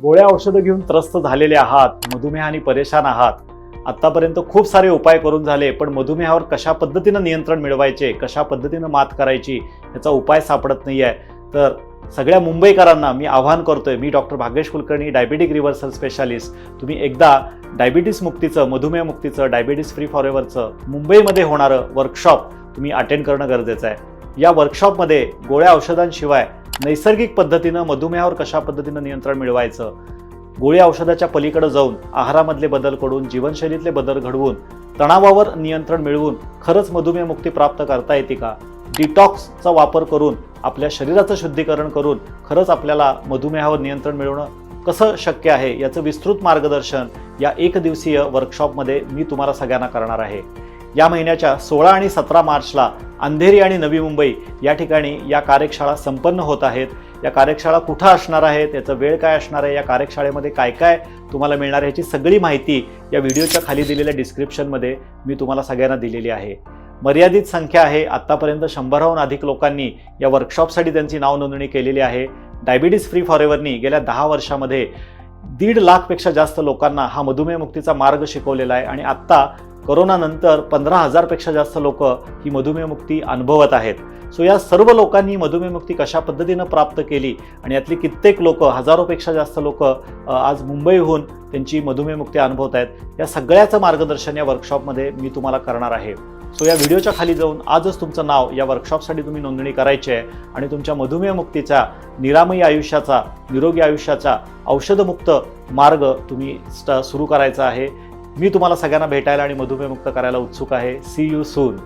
गोळ्या औषधं घेऊन त्रस्त झालेले आहात मधुमेहाने परेशान आहात. आत्तापर्यंत खूप सारे उपाय करून झाले पण मधुमेहावर कशा पद्धतीनं नियंत्रण मिळवायचे कशा पद्धतीनं मात करायची याचा उपाय सापडत नाही आहे तर सगळ्या मुंबईकरांना मी आवाहन करतोय मी doctor Bhagyesh Kulkarni diabetic reversal specialist. तुम्ही एकदा डायबिटीस मुक्तीचं मधुमेह मुक्तीचं डायबिटीस फ्री फॉरेवरचं मुंबईमध्ये होणारं वर्कशॉप तुम्ही अटेंड करणं गरजेचं आहे. या वर्कशॉपमध्ये गोळ्या औषधांशिवाय नैसर्गिक पद्धतीनं मधुमेहावर कशा पद्धतीनं नियंत्रण मिळवायचं? गोळी औषधाच्या पलीकडे जाऊन आहारामधले बदल करून जीवनशैलीतले बदल घडवून तणावावर नियंत्रण मिळवून खरंच मधुमेह मुक्ती प्राप्त करता येते का? डिटॉक्सचा वापर करून आपल्या शरीराचं शुद्धीकरण करून खरंच आपल्याला मधुमेहावर नियंत्रण मिळवणं कसं शक्य आहे याचं विस्तृत मार्गदर्शन या एक दिवसीय वर्कशॉपमध्ये मी तुम्हाला सगळ्यांना करणार आहे. या महिन्याच्या सोळा आणि सतरा मार्चला अंधेरी आणि नवी मुंबई या ठिकाणी या कार्यशाळा संपन्न होत आहेत. या कार्यशाळा कुठं असणार आहेत? याचं वेळ काय असणार आहे? या कार्यशाळेमध्ये काय काय तुम्हाला मिळणार आहे याची सगळी माहिती या व्हिडिओच्या खाली दिलेल्या डिस्क्रिप्शनमध्ये मी तुम्हाला सगळ्यांना दिलेली आहे. मर्यादित संख्या आहे. आत्तापर्यंत शंभराहून अधिक लोकांनी या वर्कशॉपसाठी त्यांची नाव नोंदणी केलेली आहे. डायबिटीज फ्री फॉरेवरनी गेल्या दहा वर्षामध्ये दीड लाखपेक्षा जास्त लोकांना हा मधुमेह मुक्तीचा मार्ग शिकवलेला आहे आणि आत्ता करोनानंतर पंधरा हजारपेक्षा जास्त लोक ही मधुमेहमुक्ती अनुभवत आहेत. सो या सर्व लोकांनी मधुमेहमुक्ती कशा पद्धतीनं प्राप्त केली आणि यातली कित्येक लोक हजारोपेक्षा जास्त लोक आज मुंबईहून त्यांची मधुमेहमुक्ती अनुभवत आहेत. या सगळ्याचं मार्गदर्शन या वर्कशॉपमध्ये मी तुम्हाला करणार आहे. सो या व्हिडिओच्या खाली जाऊन आजच तुमचं नाव या वर्कशॉपसाठी तुम्ही नोंदणी करायची आहे आणि तुमच्या मधुमेहमुक्तीचा निरामयी आयुष्याचा निरोगी आयुष्याचा औषधमुक्त मार्ग तुम्ही सुरू करायचा आहे. मी तुम्हाला सगळ्यांना भेटायला आणि मधुमेहमुक्त करायला उत्सुक आहे. C you soon